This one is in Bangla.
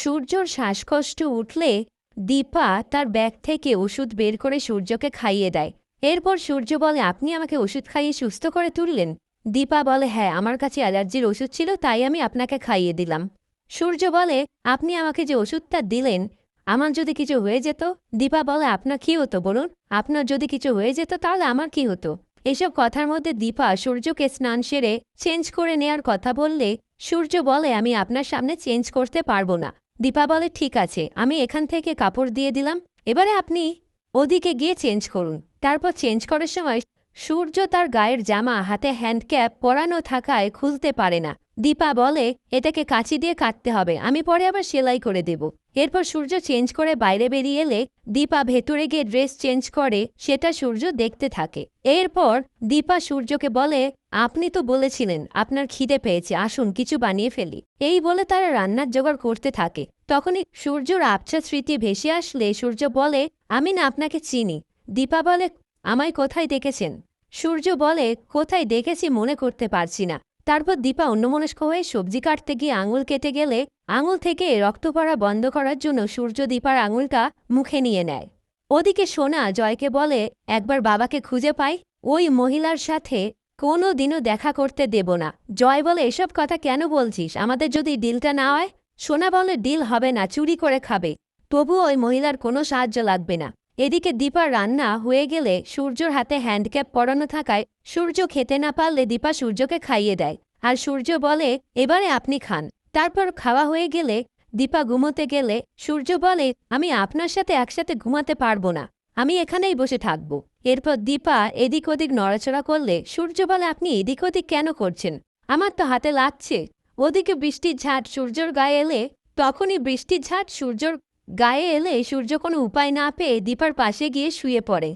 সূর্যর শ্বাসকষ্ট উঠলে দীপা তার ব্যাগ থেকে ওষুধ বের করে সূর্যকে খাইয়ে দেয়। এরপর সূর্য বলে, আপনি আমাকে ওষুধ খাইয়ে সুস্থ করে তুললেন? দীপা বলে হ্যাঁ আমার কাছে অ্যালার্জির ওষুধ ছিল, তাই আমি আপনাকে খাইয়ে দিলাম। সূর্য বলে, আপনি আমাকে যে ওষুধটা দিলেন, আমার যদি কিছু হয়ে যেত? দীপা বলে, আপনার কি হতো বলুন? আপনার যদি কিছু হয়ে যেত, তাহলে আমার কি হতো? এসব কথার মধ্যে দীপা সূর্যকে স্নান সেরে চেঞ্জ করে নেয়ার কথা বললে সূর্য বলে, আমি আপনার সামনে চেঞ্জ করতে পারব না। দীপা বলে ঠিক আছে, আমি এখান থেকে কাপড় দিয়ে দিলাম। এবারে আপনি ওদিকে গিয়ে চেঞ্জ করুন। তারপর চেঞ্জ করার সময় সূর্য তার গায়ের জামা, হাতে হ্যান্ডক্যাপ পরানো থাকায় খুলতে পারে না। দীপা বলে, এটাকে কাঁচি দিয়ে কাটতে হবে, আমি পরে আবার সেলাই করে দেব। এরপর সূর্য চেঞ্জ করে বাইরে বেরিয়ে এলে দীপা ভেতরে গিয়ে ড্রেস চেঞ্জ করে, সেটা সূর্য দেখতে থাকে। এরপর দীপা সূর্যকে বলে, আপনি তো বলেছিলেন, আপনার খিদে পেয়েছে, আসুন কিছু বানিয়ে ফেলি। এই বলে তারা রান্নার জোগাড় করতে থাকে। তখনই সূর্যর আবছা স্মৃতি ভেসে আসলে সূর্য বলে, আমি না আপনাকে চিনি। দীপা বলে আমায় কোথায় দেখেছেন সূর্য বলে, কোথায় দেখেছি মনে করতে পারছি না। তারপর দীপা অন্যমনস্ক হয়ে সবজি কাটতে গিয়ে আঙুল কেটে গেলে, আঙুল থেকে রক্ত পড়া বন্ধ করার জন্য সূর্য দীপার আঙুলটা মুখে নিয়ে নেয়। ওদিকে সোনা জয়কে বলে, একবার বাবাকে খুঁজে পাই, ওই মহিলার সাথে কোনো দিনও দেখা করতে দেব না। জয় বলে, এসব কথা কেন বলছিস? আমাদের যদি ডিলটা না হয়? সোনা বলে, ডিল হবে না, চুরি করে খাবে। তবু ওই মহিলার কোনো সাহায্য লাগবে না। এদিকে দীপার রান্না হয়ে গেলে সূর্যর হাতে হ্যান্ডক্যাপ পরানো থাকায় সূর্য খেতে না পারলে দীপা সূর্যকে খাইয়ে দেয়। আর সূর্য বলে, এবারে আপনি খান। তারপর খাওয়া হয়ে গেলে দীপা ঘুমোতে গেলে সূর্য বলে, আমি আপনার সাথে একসাথে ঘুমাতে পারব না। আমি এখানেই বসে থাকব। এরপর দীপা এদিক ওদিক নড়াচড়া করলে সূর্য বলে, আপনি এদিক ওদিক কেন করছেন? আমার তো হাতে লাগছে। ওদিকে বৃষ্টির ঝাঁট সূর্যর গায়ে এলে তখনই বৃষ্টির ঝাঁট সূর্যর গায়ে এলে সূর্য কোনো উপায় না পেয়ে দীপার পাশে গিয়ে শুয়ে পড়ে।